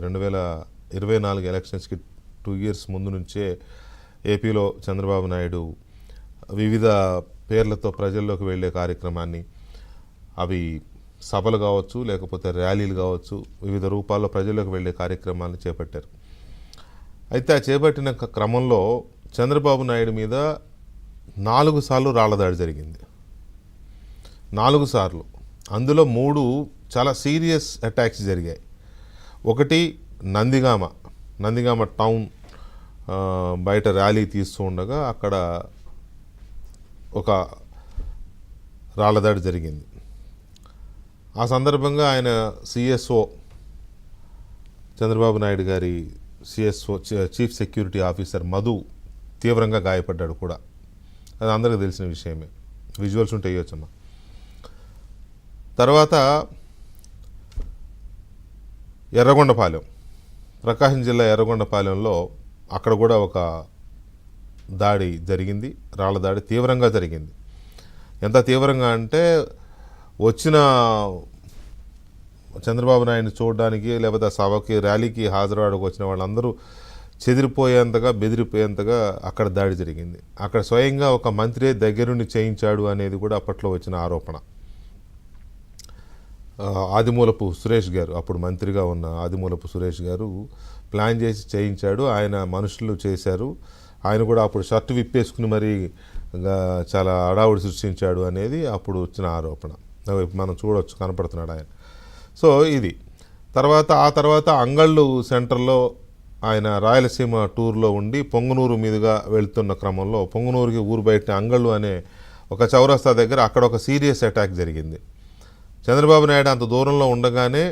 రెండు వేల ఇరవై నాలుగు ఎలక్షన్స్కి టూ ఇయర్స్ ముందు నుంచే ఏపీలో చంద్రబాబు నాయుడు వివిధ పేర్లతో ప్రజల్లోకి వెళ్ళే కార్యక్రమాన్ని అవి సభలు కావచ్చు లేకపోతే ర్యాలీలు కావచ్చు వివిధ రూపాల్లో ప్రజల్లోకి వెళ్ళే కార్యక్రమాన్ని చేపట్టారు. అయితే ఆ చేపట్టిన క్రమంలో చంద్రబాబు నాయుడు మీద నాలుగు సార్లు రాళ్ళదాడి జరిగింది. నాలుగు సార్లు. అందులో మూడు చాలా సీరియస్ అటాక్స్ జరిగాయి. ఒకటి నందిగామ. నందిగామ టౌన్ బయట ర్యాలీ తీస్తూ ఉండగా అక్కడ ఒక రాళ్ళదాడి జరిగింది. ఆ సందర్భంగా ఆయన సిఎస్ఓ చంద్రబాబు నాయుడు గారి CSO chief security officer Madhu తీవ్రంగా గాయపడ్డాడు కూడా. అది అందరికీ తెలిసిన విషయమే. విజువల్స్ ఉంటే వేయొచ్చమ్మా తర్వాత ఎర్రగొండపాలెం. ప్రకాశం జిల్లా ఎర్రగొండపాలెంలో అక్కడ కూడా ఒక దాడి జరిగింది. రాళ్ళ దాడి తీవ్రంగా జరిగింది. ఎంత తీవ్రంగా అంటే వచ్చిన చంద్రబాబు నాయుడిని చూడడానికి లేకపోతే సభకి ర్యాలీకి హాజరవడానికి వచ్చిన వాళ్ళందరూ చెదిరిపోయేంతగా బెదిరిపోయేంతగా అక్కడ దాడి జరిగింది. అక్కడ స్వయంగా ఒక మంత్రి దగ్గరుండి చేయించాడు అనేది కూడా అప్పట్లో వచ్చిన ఆరోపణ. ఆదిమూలపు సురేష్ గారు అప్పుడు మంత్రిగా ఉన్న ఆదిమూలపు సురేష్ గారు ప్లాన్ చేసి చేయించాడు. ఆయన మనుషులు చేశారు. ఆయన కూడా అప్పుడు షర్ట్ విప్పేసుకుని మరి చాలా అడావుడి సృష్టించాడు అనేది అప్పుడు వచ్చిన ఆరోపణ. మనం చూడవచ్చు కనపడుతున్నాడు ఆయన. సో ఇది. తర్వాత ఆ తర్వాత అంగళ్ళు సెంటర్లో ఆయన రాయలసీమ టూర్లో ఉండి పొంగునూరు మీదుగా వెళ్తున్న క్రమంలో పొంగునూరుకి ఊరు బయట అంగళ్ళు అనే ఒక చౌరస్తా దగ్గర అక్కడ ఒక సీరియస్ అటాక్ జరిగింది. చంద్రబాబు నాయుడు అంత దూరంలో ఉండగానే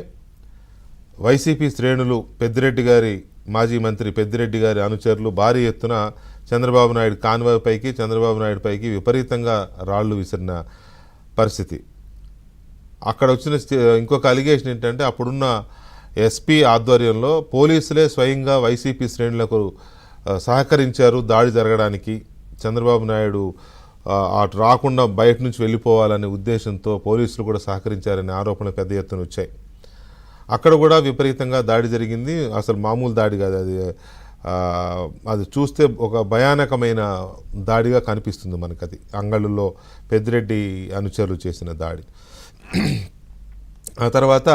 వైసీపీ శ్రేణులు పెద్దిరెడ్డి గారి మాజీ మంత్రి పెద్దిరెడ్డి గారి అనుచరులు భారీ ఎత్తున చంద్రబాబు నాయుడు కాన్వాయ్ పైకి చంద్రబాబు నాయుడు పైకి విపరీతంగా రాళ్ళు విసిరిన పరిస్థితి. అక్కడ వచ్చిన ఇంకొక అలిగేషన్ ఏంటంటే అప్పుడున్న ఎస్పీ ఆధ్వర్యంలో పోలీసులే స్వయంగా వైసీపీ శ్రేణులకు సహకరించారు దాడి జరగడానికి. చంద్రబాబు నాయుడు అటు రాకుండా బయట నుంచి వెళ్ళిపోవాలనే ఉద్దేశంతో పోలీసులు కూడా సహకరించారనే ఆరోపణలు పెద్ద ఎత్తున వచ్చాయి. అక్కడ కూడా విపరీతంగా దాడి జరిగింది. అసలు మామూలు దాడి కాదు. అది అది చూస్తే ఒక భయానకమైన దాడిగా కనిపిస్తుంది మనకు అది అంగళ్ళులో పెద్దిరెడ్డి అనుచరులు చేసిన దాడి. ఆ తర్వాత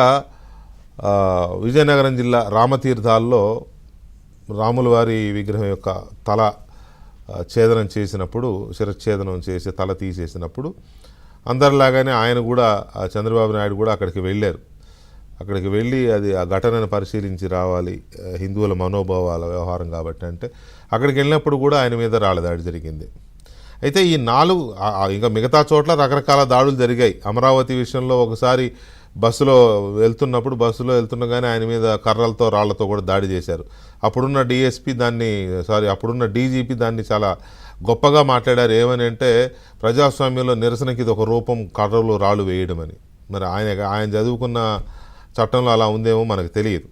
విజయనగరం జిల్లా రామతీర్థాల్లో రాములవారి విగ్రహం యొక్క తల ఛేదనం చేసినప్పుడు శిరఛేదనం చేసి తల తీసేసినప్పుడు అందరిలాగానే ఆయన కూడా చంద్రబాబు నాయుడు కూడా అక్కడికి వెళ్ళారు. అక్కడికి వెళ్ళి అది ఆ ఘటనను పరిశీలించి రావాలి. హిందువుల మనోభావాల వ్యవహారం కాబట్టి అంటే అక్కడికి వెళ్ళినప్పుడు కూడా ఆయన మీద రాళ్ళ దాడి జరిగింది. అయితే ఈ నాలుగు ఇంకా మిగతా చోట్ల రకరకాల దాడులు జరిగాయి. అమరావతి విషయంలో ఒకసారి బస్సులో వెళ్తున్నప్పుడు బస్సులో వెళ్తుండగానే ఆయన మీద కర్రలతో రాళ్ళతో కూడా దాడి చేశారు. అప్పుడున్న డిఎస్పి దాన్ని సారీ అప్పుడున్న డీజీపీ దాన్ని చాలా గొప్పగా మాట్లాడారు. ఏమని అంటే ప్రజాస్వామ్యంలో నిరసనకి ఇది ఒక రూపం కర్రలు రాళ్ళు వేయడం అని మరి ఆయన ఆయన చదువుకున్న చట్టంలో అలా ఉందేమో మనకు తెలియదు.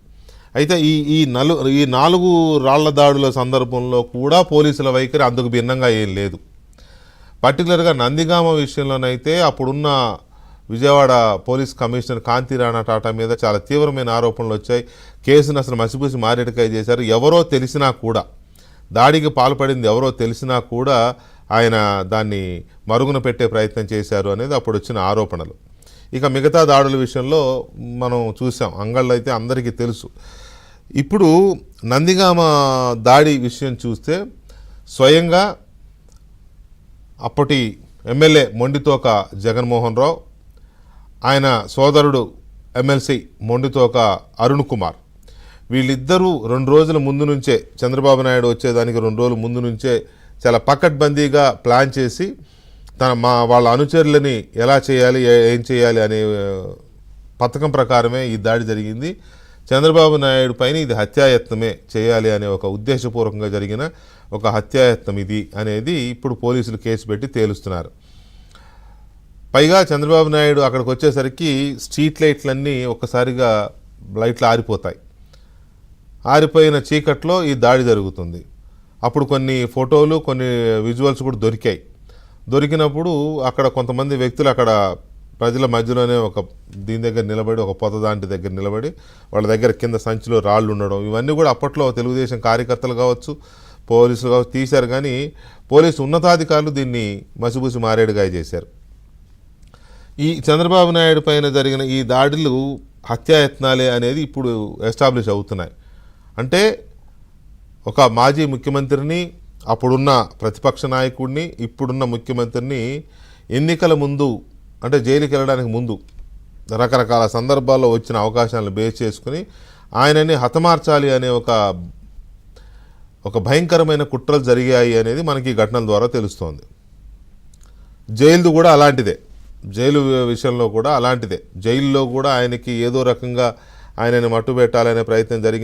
అయితే ఈ ఈ నలు ఈ నాలుగు రాళ్ళ దాడుల సందర్భంలో కూడా పోలీసుల వైఖరి అందుకు భిన్నంగా ఏం లేదు. పర్టికులర్గా నందిగామ విషయంలోనైతే అప్పుడున్న విజయవాడ పోలీస్ కమిషనర్ కాంతి రాణా టాటా మీద చాలా తీవ్రమైన ఆరోపణలు వచ్చాయి. కేసును అసలు మసిపూసి మారేడుకాయ చేశారు. ఎవరో తెలిసినా కూడా దాడికి పాల్పడింది ఎవరో తెలిసినా కూడా ఆయన దాన్ని మరుగున పెట్టే ప్రయత్నం చేశారు అనేది అప్పుడు వచ్చిన ఆరోపణలు. ఇక మిగతా దాడుల విషయంలో మనం చూసాం. అంగళ్ళు అయితే అందరికీ తెలుసు. ఇప్పుడు నందిగామ దాడి విషయం చూస్తే స్వయంగా అప్పటి ఎమ్మెల్యే మొండితోక జగన్మోహన్ రావు ఆయన సోదరుడు ఎమ్మెల్సీ మొండితోక అరుణ్ కుమార్. వీళ్ళిద్దరూ రెండు రోజుల ముందు నుంచే చంద్రబాబు నాయుడు వచ్చేదానికి రెండు రోజుల ముందు నుంచే చాలా పకడ్బందీగా ప్లాన్ చేసి తన మా వాళ్ళ అనుచరులని ఎలా చేయాలి ఏ- ఏం చేయాలి అనే పథకం ప్రకారమే ఈ దాడి జరిగింది. చంద్రబాబు నాయుడు పైన ఇది హత్యాయత్నమే చేయాలి అనే ఒక ఉద్దేశపూర్వకంగా జరిగిన ఒక హత్యాయత్నం ఇది అనేది ఇప్పుడు పోలీసులు కేసు పెట్టి తేలుస్తున్నారు. పైగా చంద్రబాబు నాయుడు అక్కడికి వచ్చేసరికి స్ట్రీట్ లైట్లన్నీ ఒక్కసారిగా లైట్లు ఆరిపోతాయి. ఆరిపోయిన చీకట్లో ఈ దాడి జరుగుతుంది. అప్పుడు కొన్ని ఫోటోలు కొన్ని విజువల్స్ కూడా దొరికాయి. దొరికినప్పుడు అక్కడ కొంతమంది వ్యక్తులు అక్కడ ప్రజల మధ్యలోనే ఒక దీని దగ్గర నిలబడి ఒక పొద దాంటి దగ్గర నిలబడి వాళ్ళ దగ్గర కింద సంచిలో రాళ్ళు ఉండడం ఇవన్నీ కూడా అప్పట్లో తెలుగుదేశం కార్యకర్తలు కావచ్చు పోలీసులు కావచ్చు తీశారు. కానీ పోలీసు ఉన్నతాధికారులు దీన్ని మసిబూసి మారేడుగా చేశారు. ఈ చంద్రబాబు నాయుడు పైన జరిగిన ఈ దాడులు హత్యాయత్నాలే అనేది ఇప్పుడు ఎస్టాబ్లిష్ అవుతున్నాయి. అంటే ఒక మాజీ ముఖ్యమంత్రిని అప్పుడున్న ప్రతిపక్ష నాయకుడిని ఇప్పుడున్న ముఖ్యమంత్రిని ఎన్నికల ముందు అంటే జైలుకి వెళ్ళడానికి ముందు రకరకాల సందర్భాల్లో వచ్చిన అవకాశాలను బేస్ చేసుకుని ఆయనని హతమార్చాలి అనే ఒక ఒక భయంకరమైన కుట్రలు జరిగాయి అనేది మనకి ఈ ఘటనల ద్వారా తెలుస్తోంది. జైలు కూడా అలాంటిదే. జైలు విషయంలో కూడా అలాంటిదే. జైల్లో కూడా ఆయనకి ఏదో రకంగా ఆయనని మట్టుబెట్టాలనే ప్రయత్నం జరిగింది.